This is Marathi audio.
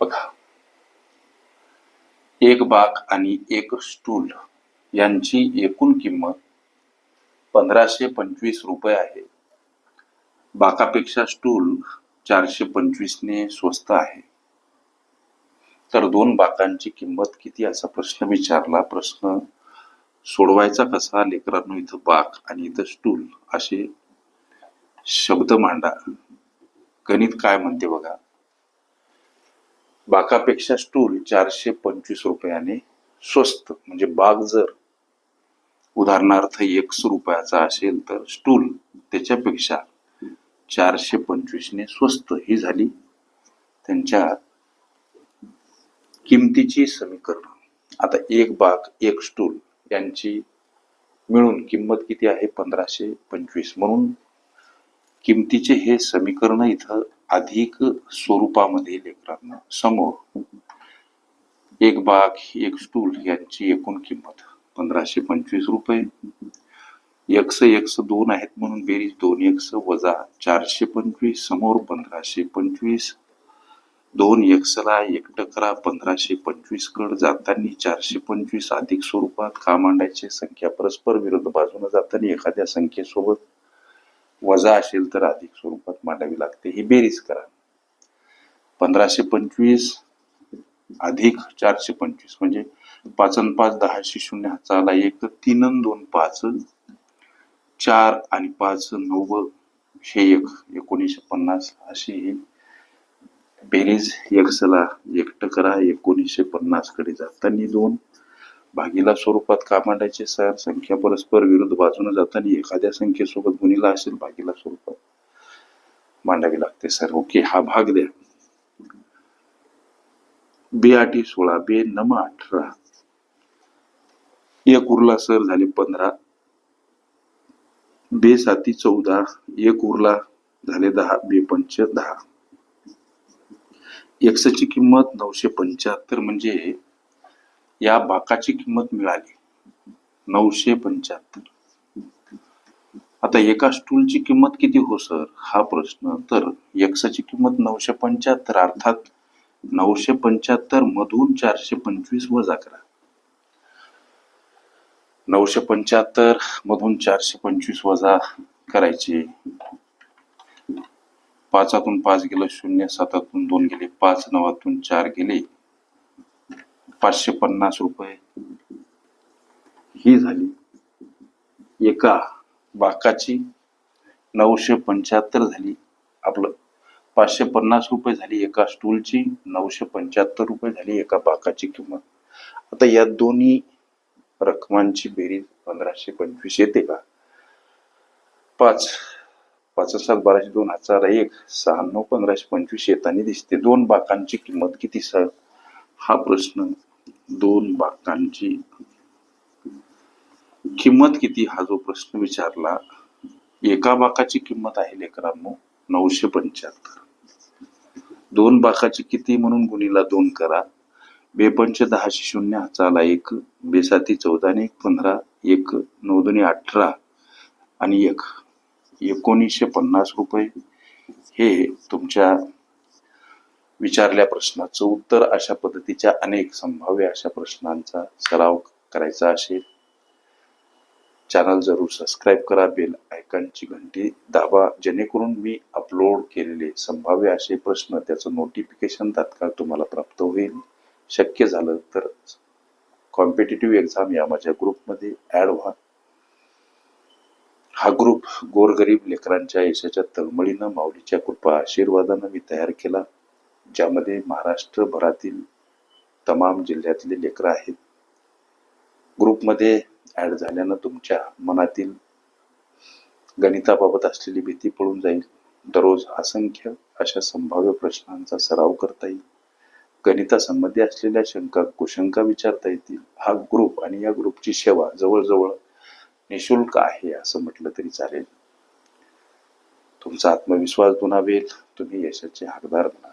बघा. एक बाक आणि एक स्टूल यांची एकूण किंमत पंधराशे पंचवीस रुपये आहे. बाकापेक्षा स्टूल चारशे पंचवीसने स्वस्त आहे. तर दोन बाकांची किंमत किती असा प्रश्न विचारला? प्रश्न सोडवायचा कसा? लेकरांनो इथं बाक आणि इथं स्टूल असे शब्द मांडा. गणित काय म्हणते बघा? बाकापेक्षा स्टूल चारशे पंचवीस रुपयाने स्वस्त म्हणजे बाग जर उदाहरणार्थ एकशे रुपयाचा असेल तर स्टूल त्याच्यापेक्षा चारशे पंचवीसने स्वस्त ही झाली. त्यांच्या किमतीची समीकरण. आता एक बाग एक स्टूल यांची मिळून किंमत किती आहे? पंधराशे पंचवीस. म्हणून किमतीचे हे समीकरण इथं अधिक स्वरूपामध्ये लेकरांना समोर. एक बाग एक स्टूल यांची एकूण किंमत पंधराशे पंचवीस रुपये. एकस एकस दोन आहेत म्हणून बेरीज दोन एकस वजा चारशे पंचवीस समोर पंधराशे पंचवीस. दोन एकसला एक टकरा पंधराशे पंचवीस कड जाताना चारशे पंचवीस अधिक स्वरूपात का मांडायचे संख्या परस्पर विरुद्ध बाजूने जाताना एखाद्या संख्येसोबत वजा असेल तर अधिक स्वरूपात मांडावी लागते. ही बेरीज करा. पंधराशे पंचवीस अधिक चारशे पंचवीस म्हणजे पाच पाच दहाशे शून्य हाताला एक तीन दोन पाच चार आणि पाच नऊ हे एक. एकोणीसशे पन्नास अशी ही बेरीज. एकसला एकटं करा. एकोणीसशे पन्नासकडे जाताना दोन. भागीला स्वरूपात का मांडायचे सर संख्या परस्पर विरुद्ध बाजूने जाताना एखाद्या संख्येसोबत गुणीला असेल भागीला स्वरूपात. मांडावी लागते सर ओके हा भाग द्या. बे आठी सोळा बे नमा अठरा. एक उरला सर झाले पंधरा. बे साती चौदा. एक उरला झाले दहा. बे पंच दहा. एक्सची किंमत नऊशे पंच्याहत्तर म्हणजे या बाकाची किंमत मिळाली. नऊशे पंच्याहत्तर. आता एका स्टूलची किंमत किती हो सर? हा प्रश्न. तर एक्सची किंमत नऊशे पंच्याहत्तर अर्थात नऊशे पंच्याहत्तर मधून चारशे पंचवीस वजा करा. नऊशे पंच्याहत्तर मधून चारशे पंचवीस वजा करायचे. पाचातून पाच गेलं शून्य सातातून दोन गेले पाच नवातून चार गेले. पाचशे पन्नास रुपये. ही झाली. एका बाकाची नऊशे पंच्याहत्तर झाली आपलं. पाचशे पन्नास रुपये झाली एका स्टूलची नऊशे पंच्याहत्तर रुपये झाली एका बाकाची किंमत. आता या दोन्ही रकमांची बेरीज पंधराशे पंचवीस येते का? पाच पाच सात बाराशे दोन हजार एक सहा नऊ पंधराशे पंचवीस येताना दिसते. दोन बाकांची किंमत किती सर? हा प्रश्न दोन बाकांची किंमत किती? हा जो प्रश्न विचारला एका बाकाची किंमत आहे लेकरांनो नऊशे पंच्याहत्तर. दोन बाकाची किती म्हणून गुणीला दोन करा. बेपंच दहाशे शून्य हाताला एक. बेसाती चौदा आणि एक पंधरा. एक नऊ दोन्ही अठरा आणि एक. एकोणीसशे पन्नास रुपये हे तुमच्या विचारल्या प्रश्नाचं उत्तर अशा पद्धतीच्या अनेक संभाव्य अशा प्रश्नांचा सराव करायचा असेल. चॅनल जरूर सबस्क्राईब करा बेल आयकॉनची घंटी दाबा जेणेकरून मी अपलोड केलेले संभाव्य असे प्रश्न त्याचं नोटिफिकेशन तात्काळ तुम्हाला प्राप्त होईल. शक्य झालं तर कॉम्पिटेटिव्ह एक्झाम या माझ्या ग्रुपमध्ये ॲड व्हा. हा ग्रुप गोरगरीब लेकरांच्या यशाच्या तळमळीनं माऊलीच्या कृपा आशीर्वादानं मी तयार केला. ज्यामध्ये महाराष्ट्रभरातील तमाम जिल्ह्यातले लेकरं आहेत. ग्रुपमध्ये ॲड झाल्यानं तुमच्या मनातील गणिताबाबत असलेली भीती पळून जाईल. दररोज असंख्य अशा संभाव्य प्रश्नांचा सराव करता येईल. गणितासंबंधी असलेल्या शंका कुशंका विचारता येतील. हा ग्रुप आणि या ग्रुपची सेवा जवळजवळ निशुल्क आहे असं म्हटलं तरी चालेल. तुमचा आत्मविश्वास दुणावेल. तुम्ही यशाचे हकदार बनाल